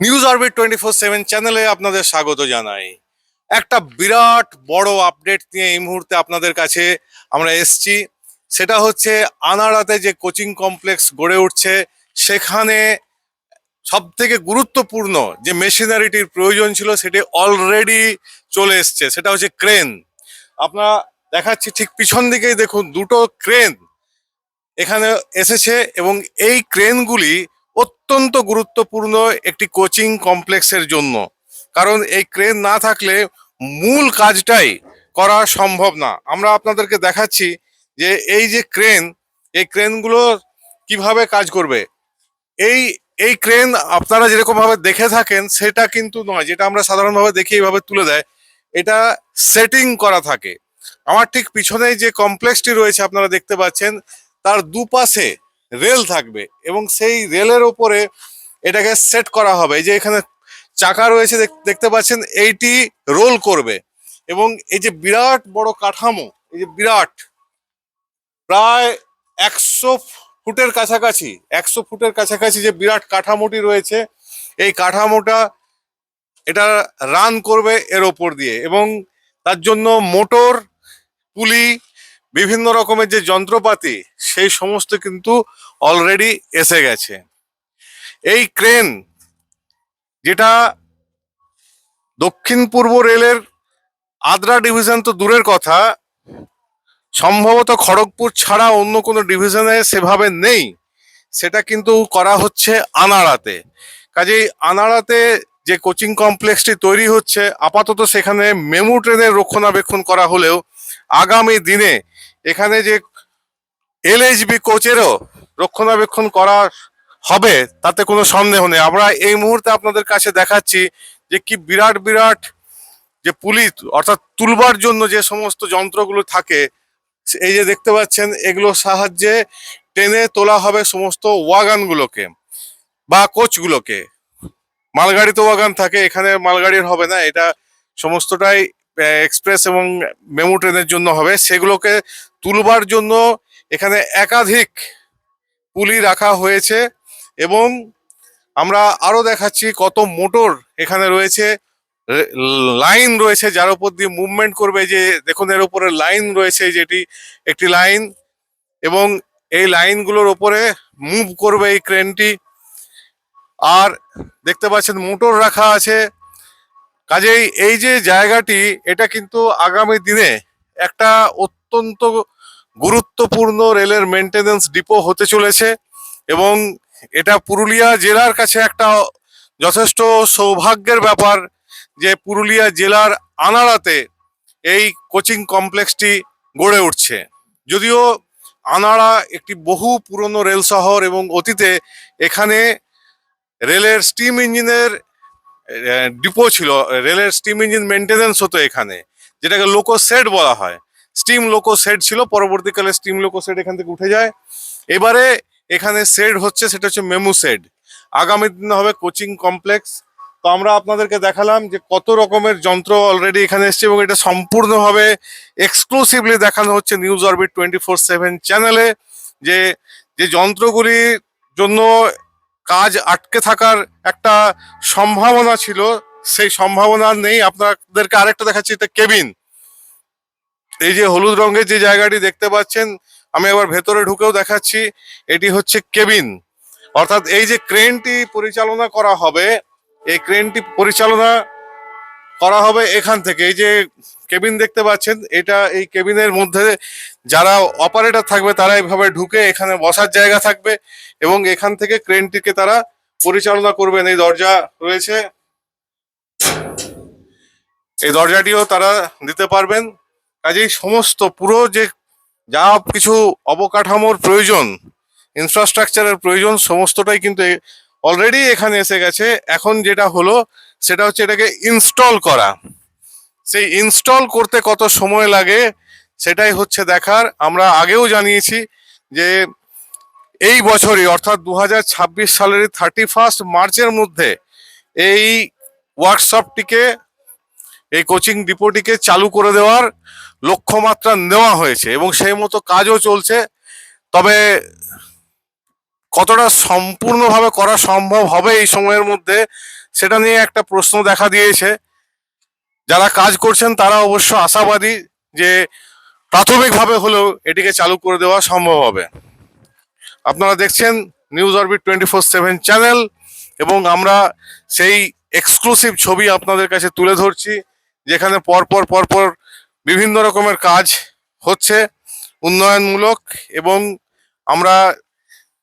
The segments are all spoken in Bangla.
News orbit twenty four seven চ্যানেলে আপনাদের স্বাগত জানাই। একটা বিরাট বড় আপডেট নিয়ে এই মুহূর্তে আপনাদের কাছে আমরা এসছি। সেটা হচ্ছে আনাড়াতে যে কোচিং কমপ্লেক্স গড়ে উঠছে, সেখানে সব থেকে গুরুত্বপূর্ণ যে মেশিনারিটির প্রয়োজন ছিল, সেটি অলরেডি চলে এসছে। সেটা হচ্ছে ক্রেন আপনারা দেখাচ্ছি ঠিক পিছন দিকেই দেখুন, দুটো ক্রেন এখানে এসেছে এবং এই ক্রেনগুলি অত্যন্ত গুরুত্বপূর্ণ একটি কোচিং কমপ্লেক্সের জন্য। কারণ এই ক্রেন না থাকলে মূল কাজটাই করা সম্ভব না। আমরা আপনাদেরকে দেখাচ্ছি যে এই যে ক্রেন, এই ক্রেনগুলো কীভাবে কাজ করবে। এই এই ক্রেন আপনারা যেরকম ভাবে দেখে থাকেন, সেটা কিন্তু নয়। যেটা আমরা সাধারণভাবে দেখি, এইভাবে তুলে দেয়। এটা সেটিং করা থাকে। আমার ঠিক পিছনে যে কমপ্লেক্সটি রয়েছে, আপনারা দেখতে পাচ্ছেন, তার দুপাশে রেল থাকবে এবং সেই রেলের ওপরে এটাকে সেট করা হবে। এই যে এখানে চাকা রয়েছে দেখ- দেখতে পাচ্ছেন, এইটি রোল করবে। এবং এই যে বিরাট বড় কাঠামো, এই যে বিরাট, প্রায় একশো ফুটের কাছাকাছি, একশো ফুটের কাছাকাছি যে বিরাট কাঠামোটি রয়েছে, এই কাঠামোটা এটা রান করবে এর ওপর দিয়ে। এবং তার জন্য মোটর পুলি বিভিন্ন রকমের যে যন্ত্রপাতি, সেই সমস্ত কিন্তু অলরেডি এসে গেছে। এই ক্রেন যেটা দক্ষিণ পূর্ব রেলের আদ্রা ডিভিশন তো দূরের কথা, সম্ভবত খড়গপুর ছাড়া অন্য কোনো ডিভিশনে সেভাবে নেই। সেটা কিন্তু করা হচ্ছে আনাড়াতে। কাজেই আনাড়াতে যে কোচিং কমপ্লেক্সটি তৈরি হচ্ছে, আপাতত সেখানে মেমু ট্রেনের রক্ষণাবেক্ষণ করা হলেও আগামী দিনে এখানে যে এলএইচবি কোচেরও রক্ষণাবেক্ষণ করা হবে, তাতে কোনো সন্দেহ নেই। আমরা এই মুহূর্তে আপনাদের কাছে দেখাচ্ছি যে কি বিরাট বিরাট যে পুলি অর্থাৎ তুলবার জন্য যে সমস্ত যন্ত্রগুলো থাকে, এই যে দেখতে পাচ্ছেন, এগুলোর সাহায্যে টেনে তোলা হবে সমস্ত ওয়াগানগুলোকে বা কোচগুলোকে। মালগাড়ি তো ওয়াগান থাকে, এখানে মালগাড়ির হবে না, এটা সমস্তটাই এক্সপ্রেস এবং মেমু ট্রেনের জন্য হবে। সেগুলোকে তুলবার জন্য এখানে একাধিক পুলি রাখা হয়েছে এবং আমরা আরও দেখাচ্ছি কত মোটর এখানে রয়েছে। লাইন রয়েছে যার উপর দিয়ে মুভমেন্ট করবে যে, দেখুন এর উপরে লাইন রয়েছে যেটি একটি লাইন এবং এই লাইনগুলোর ওপরে মুভ করবে এই ক্রেনটি আর দেখতে পাচ্ছেন মোটর রাখা আছে। কাজেই এই যে জায়গাটি, এটা কিন্তু আগামী দিনে একটা অত্যন্ত গুরুত্বপূর্ণ রেলের মেনটেনেন্স ডিপো হতে চলেছে এবং এটা পুরুলিয়া জেলার কাছে একটা যথেষ্ট সৌভাগ্যের ব্যাপার যে পুরুলিয়া জেলার আনাড়াতে এই কোচিং কমপ্লেক্সটি গড়ে উঠছে। যদিও আনাড়া একটি বহু পুরনো রেল শহর এবং অতীতে এখানে রেলের স্টিম ইঞ্জিনের ডিপো ছিল রেলের স্টিম ইঞ্জিন মেনটেনেন্স হতো এখানে, যেটাকে লোকো সেট বলা হয়। স্টিম লোকো সেট ছিল, পরবর্তীকালে স্টিম লোকো সেট এখান থেকে উঠে যায়। এবারে এখানে সেড হচ্ছে, সেটা হচ্ছে মেমু সেড আগামী দিনে হবে কোচিং কমপ্লেক্স তো আমরা আপনাদেরকে দেখালাম যে কত রকমের যন্ত্র অলরেডি এখানে এসছে এবং এটা সম্পূর্ণভাবে এক্সক্লুসিভলি দেখানো হচ্ছে news orbit twenty four seven চ্যানেলে যে যে যন্ত্রগুলির জন্য কাজ আটকে থাকার একটা সম্ভাবনা ছিল, সেই সম্ভাবনা নেই। আপনাদেরকে আরেকটা দেখাচ্ছি, এটা কেবিন। এই যে হলুদ রঙের যে জায়গাটি দেখতে পাচ্ছেন, আমি আবার ভেতরে ঢুকেও দেখাচ্ছি, এটি হচ্ছে কেবিন। অর্থাৎ এই যে ক্রেনটি পরিচালনা করা হবে, এই ক্রেনটি পরিচালনা করা হবে এখান থেকে। এই যে কেবিন দেখতে পাচ্ছেন, এটা এই কেবিনের মধ্যে যারা অপারেটর থাকবে তারা এইভাবে ঢুকে এখানে বসার জায়গা থাকবে এবং এখান থেকে ক্রেনটিকে তারা পরিচালনা করবেন। এই দরজা রয়েছে। এই দরজাটিও তারা দিতে পারবেন। কাজেই সমস্ত পুরো যে যা কিছু অবকাঠামোর প্রয়োজন ইনফ্রাস্ট্রাকচারের প্রয়োজন, সমস্তটাই কিন্তু অলরেডি এখানে এসে গেছে। এখন যেটা হলো সেটা হচ্ছে এটাকে ইনস্টল করা। সেই ইনস্টল করতে কত সময় লাগে সেটাই হচ্ছে দেখার। আমরা আগেও জানিয়েছি যে এই বছরই, অর্থাৎ দু সালের থার্টি ফার্স্ট মার্চের মধ্যে এই ওয়ার্কশপটিকে এই কোচিং ডিপোটিকে চালু করে দেওয়ার লক্ষ্যমাত্রা নেওয়া হয়েছে এবং সেই মতো কাজও চলছে। তবে কতটা সম্পূর্ণভাবে করা সম্ভব হবে এই সময়ের মধ্যে সেটা নিয়ে একটা প্রশ্ন দেখা দিয়েছে। যারা কাজ করছেন, তারা অবশ্য আশাবাদী যে প্রাথমিকভাবে হলেও এটিকে চালু করে দেওয়া সম্ভব হবে। আপনারা দেখছেন news orbit twenty four seven channel এবং আমরা সেই এক্সক্লুসিভ ছবি আপনাদের কাছে তুলে ধরছি, যেখানে পরপর পরপর বিভিন্ন রকমের কাজ হচ্ছে উন্নয়নমূলক এবং আমরা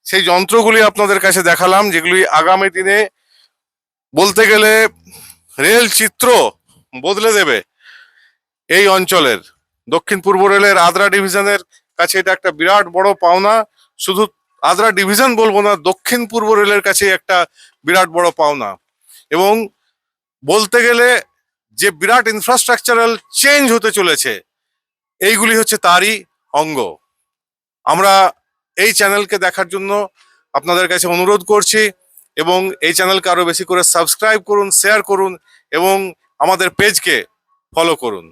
সেই যন্ত্রগুলি আপনাদের কাছে দেখালাম, যেগুলি আগামী দিনে বলতে গেলে রেল চিত্র বদলে দেবে এই অঞ্চলের। দক্ষিণ পূর্ব রেলের আদ্রা ডিভিশনের কাছে এটা একটা বিরাট বড় পাওনা। শুধু আদ্রা ডিভিশন বলব না, দক্ষিণ পূর্ব রেলের কাছে একটা বিরাট বড় পাওনা। এবং বলতে গেলে যে বিরাট ইনফ্রাস্ট্রাকচারাল চেঞ্জ হতে চলেছে, এইগুলি হচ্ছে তারই অঙ্গ। আমরা এই চ্যানেলকে দেখার জন্য আপনাদের কাছে অনুরোধ করছি। এবং এই চ্যানেলকে আরও বেশি করে সাবস্ক্রাইব করুন শেয়ার করুন এবং আমাদের পেজকে ফলো করুন।